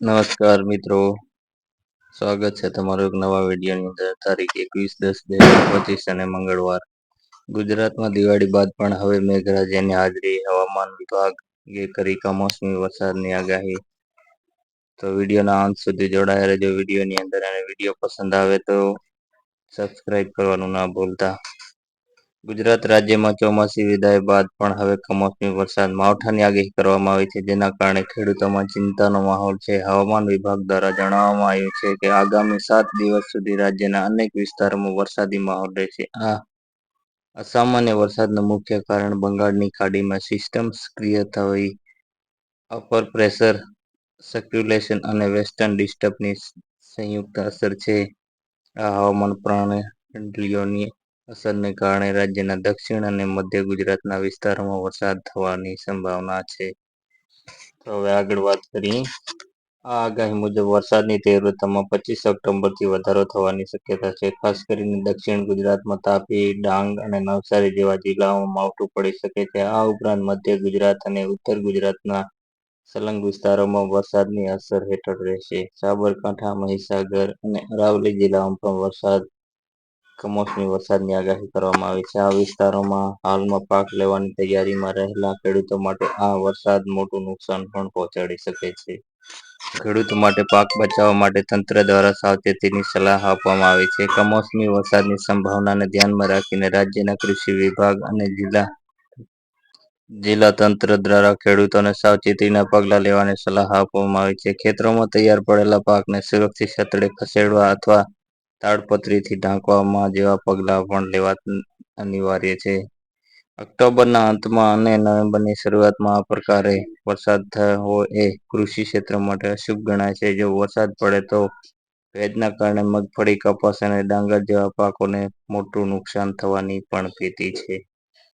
નમસ્કાર મિત્રો. સ્વાગત છે તમારો એક નવા વિડીયોની અંદર. તારીખ એકવીસ દસ બે હજાર પચીસ અને મંગળવાર. ગુજરાતમાં દિવાળી બાદ પણ હવે મેઘરાજાની હાજરી, હવામાન વિભાગે કરી કમોસમી વરસાદની આગાહી. તો વિડીયોના અંત સુધી જોડાયા રહેજો વિડીયોની અંદર. અને વીડિયો પસંદ આવે તો સબસ્ક્રાઇબ કરવાનું ના ભૂલતા. ગુજરાત રાજ્યમાં ચોમાસી વિદાય બાદ પણ હવે કમોસમી વરસાદ માવઠાની આગાહી કરવામાં આવી છે, જેના કારણે ખેડૂતોમાં ચિંતાનો માહોલ છે. હવામાન વિભાગ દ્વારા જણાવવામાં આવ્યું છે કે આગામી સાત દિવસ સુધી રાજ્યના અનેક વિસ્તારોમાં વરસાદી માહોલ રહેશે. આ અસામાન્ય વરસાદનું મુખ્ય કારણ બંગાળની ખાડીમાં સિસ્ટમ સક્રિય થવી અપર પ્રેશર સર્ક્યુલેશન અને વેસ્ટર્ન ડિસ્ટર્બની સંયુક્ત અસર છે. આ હવામાન પ્રાણીઓની અસરને કારણે રાજ્યના દક્ષિણ અને મધ્ય ગુજરાતના વિસ્તારોમાં વરસાદ થવાની સંભાવના છે. તો હવે આગળ વાત કરીએ. આ આગાહી મુજબ વરસાદની તીવ્રતામાં પચીસ ઓક્ટોબરથી વધારો થવાની શક્યતા છે. ખાસ કરીને દક્ષિણ ગુજરાતમાં તાપી, ડાંગ અને નવસારી જેવા જિલ્લાઓમાં માવઠું પડી શકે છે. આ ઉપરાંત મધ્ય ગુજરાત અને ઉત્તર ગુજરાતના સલંગ વિસ્તારોમાં વરસાદની અસર હેઠળ રહેશે. સાબરકાંઠા, મહીસાગર અને અરાવલી જિલ્લામાં પણ વરસાદ કમોસમી વરસાદની આગાહી કરવામાં આવી છે. આ વિસ્તારોમાં હાલમાં પાક લેવાની તૈયારીમાં રહેલા ખેડૂતો માટે આ વરસાદ મોટું નુકસાન પણ પહોંચાડી શકે છે. ખેડૂતો માટે પાક બચાવવા માટે તંત્ર દ્વારા સાવચેતીની સલાહ આપવામાં આવી છે. કમોસમી વરસાદની સંભાવનાને ધ્યાનમાં રાખીને રાજ્યના કૃષિ વિભાગ અને જિલ્લા જિલ્લા તંત્ર દ્વારા ખેડૂતોને સાવચેતીના પગલાં લેવાની સલાહ આપવામાં આવી છે. ખેતરોમાં તૈયાર પડેલા પાકને સુરક્ષિત ક્ષેત્રે ખસેડવા અથવા તાડપત્રીથી ઢાંકવામાં જેવા પગલાં પણ લેવા અનિવાર્ય છે. ઓક્ટોબરના અંતમાં અને નવેમ્બરની શરૂઆતમાં આ પ્રકારે વરસાદ થયો એ કૃષિ ક્ષેત્ર માટે અશુભ ગણાય છે. જો વરસાદ પડે તો ભેજના કારણે મગફળી, કપાસ અને ડાંગર જેવા પાકોને મોટું નુકસાન થવાની પણ ભીતિ છે.